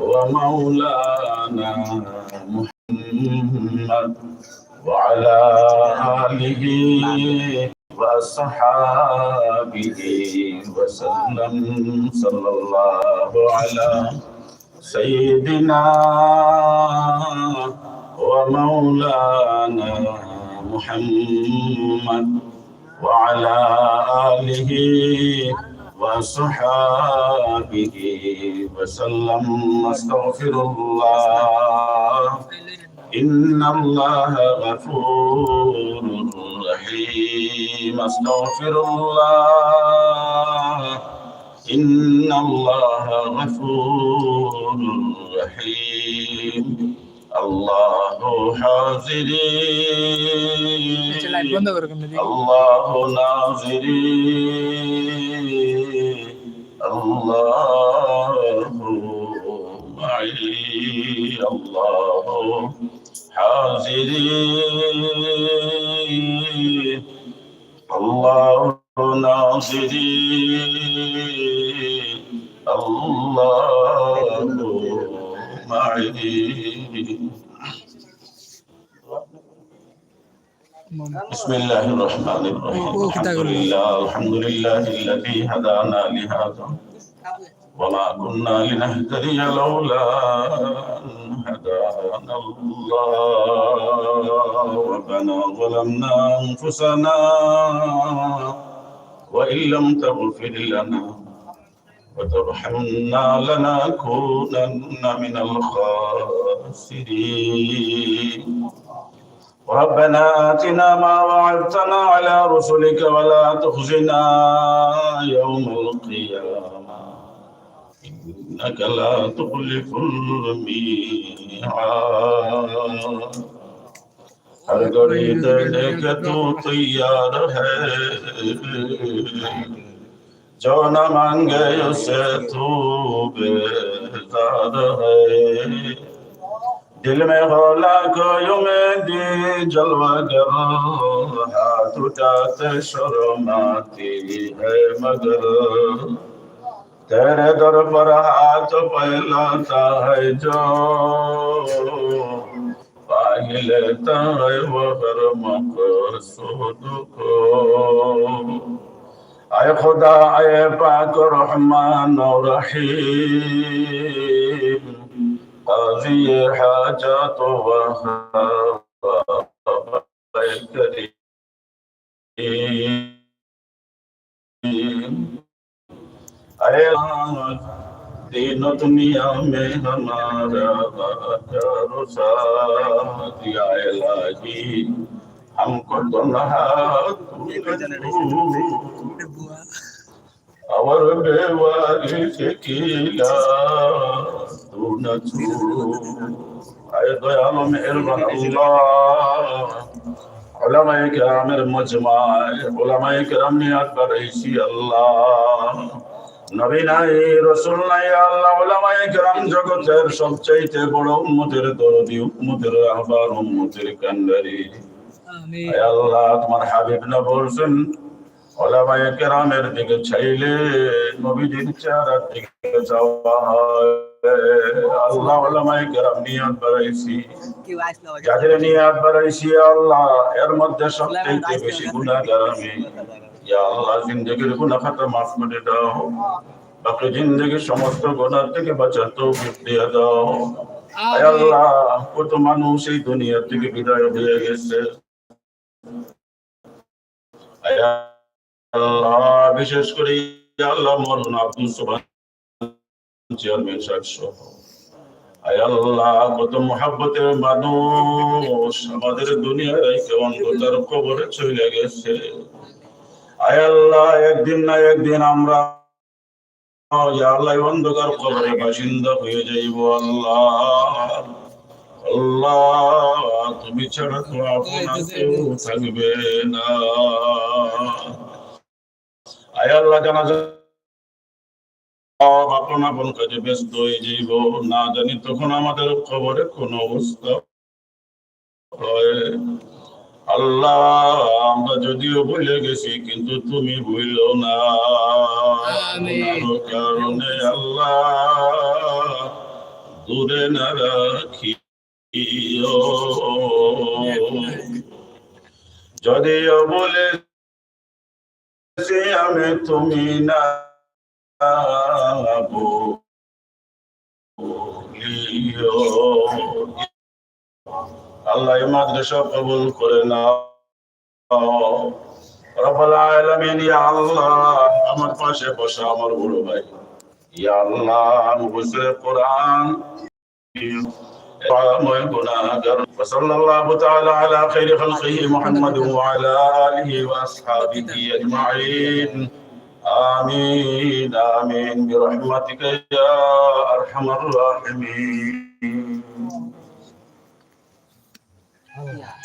ومولانا محمد وعلى آله وأصحابه وسلم صلى الله على سيدنا ومولانا محمد وعلى آله وصحابه وسلم استغفر الله إن الله غفور رحيم استغفر الله إن الله غفور رحيم الله حاضرين الله ناظرين الله معي الله حاضري الله ناظري الله معي بسم الله الرحمن الرحيم. الحمد لله الحمد لله الذي هدانا لهذا. وما كنا لنهتدي لولا أن هدانا الله. ربنا ظلمنا أنفسنا وإن لم تغفر لنا وترحمنا لنكونن من الخاسرين. ربنا آتنا ما وعدتنا على رسلك ولا تخزنا يوم القيامة. إنك لا تخلف الميعاد ہر گڑی دینے کے تو تیار ہے جو نہ مانگے اسے تو بیدار ہے دل میں غولا گویوں میں دی جلوہ گر ہاتھ اٹھاتے شرم آتی ہے مگر तेरे दर पर हाथ फैलाता है जो पानी लेता है वो हर मकसूद को आए खुदा आए पाक रहमान रहीम काजी हाजा तो वह तीन दुनिया में हमारा दिया लागी हमको और बेवारिश कीला तू न छू आए दयाल मेहरबान अल्लाह علماء मजमाए مجمع علماء کرام نیات برایشی अल्लाह নবী নাই রসুল নাই আল্লাহ ওলামায়ে কেরাম জগতের সবচাইতে বড় উম্মতের দরদি উম্মতের আহবার উম্মতের কান্ডারি। আল্লাহ তোমার হাবিব না বলছেন ওলামায়ে কেরামের দিকে চাইলে নবীজির চেহারার দিকে যাওয়া হয়। আল্লাহ ওলামায়ে কেরাম নিয়াত বাড়াইছি। কেউ আসলো যাদের নিয়াত বাড়াইছি আল্লাহ এর মধ্যে সবচেয়ে বেশি গুনাহগার আমি। ইয়া আল্লাহ জিন্দেগির গুনাহ খাতা মাফ করে দাও। বাকি জিন্দেগির সমস্ত গুনাহ থেকে বাঁচার তৌফিক দিয়ে দাও। আয় আল্লাহ কত মানুষ এই দুনিয়া থেকে বিদায় হয়ে গেছে। আয় আল্লাহ বিশেষ করে ইয়া আল্লাহ মরুন আব্দুল সুবহান চেয়ারম্যান সাহেব সহ। আল্লাহ কত মহাব্বতের মানুষ আমাদের দুনিয়ায় কেমন তার কবরে চলে গেছে। আল্লাহ, একদিন না একদিন আমরা আল্লাহ অন্ধকার কবরে বাসিন্দা হয়ে যাইব, আল্লাহ। আল্লাহ, তুমি ছাড়া তো আপনা কেউ থাকবে না। আয় আল্লাহ জানা আপন আপন কাজে ব্যস্ত হয়ে যাইব। না জানি তখন আমাদের খবরে কোন অবস্থা হয়। আল্লাহ আমরা যদিও ভুলে গেছি কিন্তু তুমি ভুল না। কারণে আল্লাহ দূরে না রাখি যদিও বলে আমি তুমি না বলিও। আল্লাহ এই মাদ্রাসা কবুল করে নাও রব্বুল আলামিন ইয়া আল্লাহ আমার পাশে বসা আমার বড় ভাই ইয়া আল্লাহ মুফসির কোরআন وصلى الله تعالى على خير خلقه محمد وعلى آله وأصحابه أجمعين آمين آمين برحمتك يا أرحم الراحمين 哎呀